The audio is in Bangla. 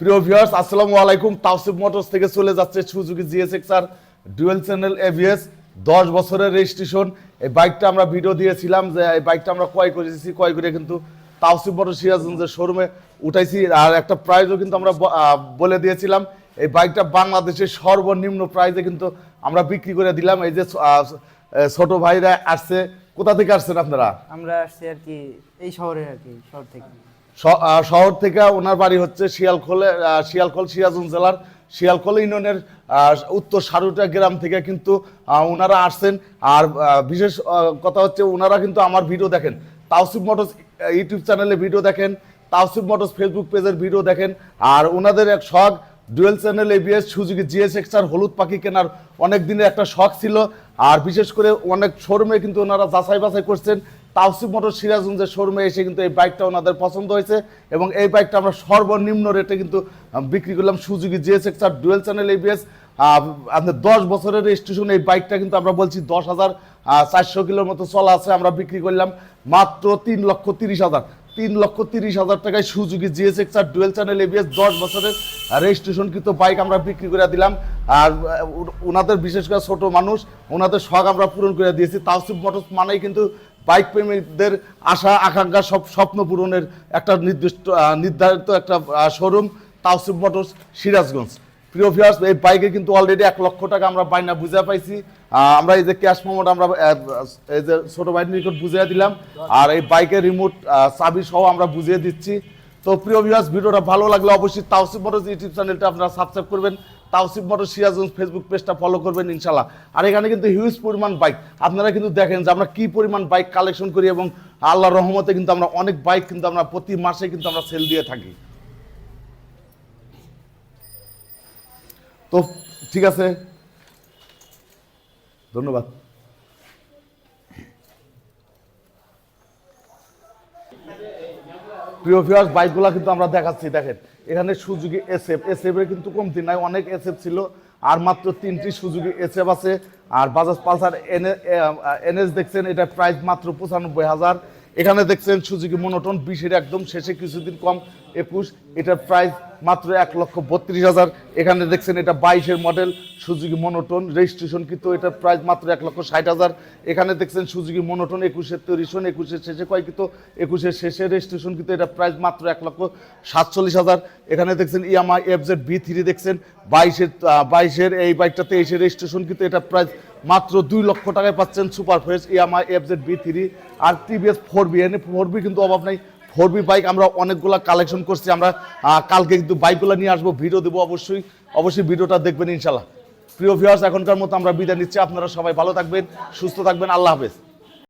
প্রিয় ভিউয়ার্স, আসসালামু আলাইকুম। তাওসিফ মোটরস থেকে চলে যাচ্ছে Suzuki GSX R dual channel ABS, দশ বছরের রেজিস্ট্রেশন এই বাইকটা আমরা ভিডিও দিয়েছিলাম যে এই বাইকটা আমরা ক্রয় করেছি, ক্রয় করে কিন্তু তাওসিফ মোটর সিরাজগঞ্জের শোরুমে উঠাইছি। আর একটা প্রাইজও কিন্তু আমরা বলে দিয়েছিলাম। এই বাইকটা বাংলাদেশের সর্বনিম্ন প্রাইজে কিন্তু আমরা বিক্রি করে দিলাম। এই যে ছোট ভাইরা আসছে, কোথা থেকে আসছেন আপনারা? আমরা আসছি আর কি এই শহরে আর কি, শহর থেকে। শহর থেকে ওনার বাড়ি হচ্ছে শিয়ালখোলে শিয়ালখোল সিরাজগঞ্জ জেলার শিয়ালখোল ইউনিয়নের উত্তর সারুটা গ্রাম থেকে কিন্তু ওনারা আসছেন। আর বিশেষ কথা হচ্ছে ওনারা কিন্তু আমার ভিডিও দেখেন। তাওসিফ মোটরস ইউটিউব চ্যানেলে ভিডিও দেখেন, তাওসিফ মোটরস ফেসবুক পেজের ভিডিও দেখেন। আর ওনাদের এক শখ dual channel ABS Suzuki GS X R হলুদ পাখি কেনার অনেক দিনের একটা শখ ছিল। আর বিশেষ করে অনেক শোরুমে কিন্তু ওনারা যাচাই বাছাই করছেন। তাওসিফ মোটর সিরাজগঞ্জের শোরুমে এসে কিন্তু এই বাইকটা ওনাদের পছন্দ হয়েছে এবং এই বাইকটা আমরা সর্বনিম্ন রেটে কিন্তু বিক্রি করলাম Suzuki GS X R dual channel ABS আপনার দশ বছরের স্টেশন এই বাইকটা কিন্তু আমরা বলছি দশ হাজার চারশো কিলোর মতো চলা আছে, আমরা বিক্রি করলাম মাত্র তিন লক্ষ তিরিশ হাজার। তিন লক্ষ তিরিশ হাজার টাকায় Suzuki GS X R dual channel ABS দশ বছরের রেজিস্ট্রেশন কিন্তু বাইক আমরা বিক্রি করে দিলাম। আর ওনাদের বিশেষ করে ছোট মানুষ ওনাদের শখ আমরা পূরণ করে দিয়েছি। তাওসিফ মোটরস মানেই কিন্তু বাইক প্রেমীদের আশা, আকাঙ্ক্ষা, সব, স্বপ্ন পূরণের একটা নির্দিষ্ট নির্ধারিত একটা শোরুম তাওসিফ মোটরস সিরাজগঞ্জ। প্রিয় ভিউয়ার্স এই বাইকে কিন্তু অলরেডি এক লক্ষ টাকা আমরা বাইনা বুঝে পাইছি। আমরা এই যে ক্যাশ মোমোট আমরা এই যে ছোট ভাইয়ের নিকট বুঝিয়ে দিলাম। আর এই বাইকের রিমোট চাবি সহ আমরা বুঝিয়ে দিচ্ছি। তো প্রিয় ভিউয়ার্স ভিডিওটা ভালো লাগলে অবশ্যই তাওসিফ মোটরস ইউটিউব চ্যানেলটা আপনারা সাবস্ক্রাইব করবেন। তাওসিফ মোটর সিরাজগঞ্জ ফেসবুক পেজটা ফলো করবেন ইনশাল্লাহ আর এখানে কিন্তু হিউজ পরিমাণ বাইক আপনারা কিন্তু দেখেন যে আমরা কি পরিমাণ বাইক কালেকশন করি এবং আল্লাহ রহমতে কিন্তু আমরা অনেক বাইক কিন্তু আমরা প্রতি মাসে কিন্তু আমরা সেল দিয়ে থাকি। তো ঠিক আছে। ধন্যবাদ। প্রিয় ভিউয়ার্স বাইকগুলো কিন্তু আমরা দেখাচ্ছি, দেখেন। এখানে সুজুকি এসএফ এর কিন্তু কমতি নাই, অনেক এসএফ ছিল, আর মাত্র তিনটি সুজুকি এসএফ আছে। আর বাজাজ পালসার এনএস দেখছেন এটা প্রাইস মাত্র পঁচানব্বই হাজার। এখানে দেখছেন সুজুকি মনোটন বিশের একদম শেষে কিছুদিন কম। একুশ এটার প্রাইস মাত্র এক লক্ষ বত্রিশ হাজার। এখানে দেখছেন এটা বাইশের মডেল সুজুকি মনোটন রেজিস্ট্রেশন কিন্তু এটার প্রাইস মাত্র এক লক্ষ ষাট হাজার। এখানে দেখছেন সুজুকি মনোটন একুশের তৈরি সন একুশের শেষে কয় কিন্তু, একুশের শেষে রেজিস্ট্রেশন কিন্তু এটা প্রাইস মাত্র এক লক্ষ সাতচল্লিশ হাজার। এখানে দেখছেন ইএমআই এফজেড ভি থ্রি দেখছেন, বাইশের বাইশের এই বাইকটা তেইশের রেজিস্ট্রেশন কিন্তু এটা প্রাইস মাত্র দুই লক্ষ টাকায় পাচ্ছেন super fresh EMI FZ V three আর টিভিএস ফোর বি এনে ফোর বি কিন্তু অভাব নাই। ফোর বি বাইক আমরা অনেকগুলো কালেকশন করছি, আমরা কালকে কিন্তু বাইকগুলো নিয়ে আসব ভিডিও দেবো অবশ্যই অবশ্যই ভিডিওটা দেখবেন ইনশাল্লাহ প্রিয় ভিউয়ার্স এখনকার মতো আমরা বিদায় নিচ্ছি, আপনারা সবাই ভালো থাকবেন, সুস্থ থাকবেন, আল্লাহ হাফেজ।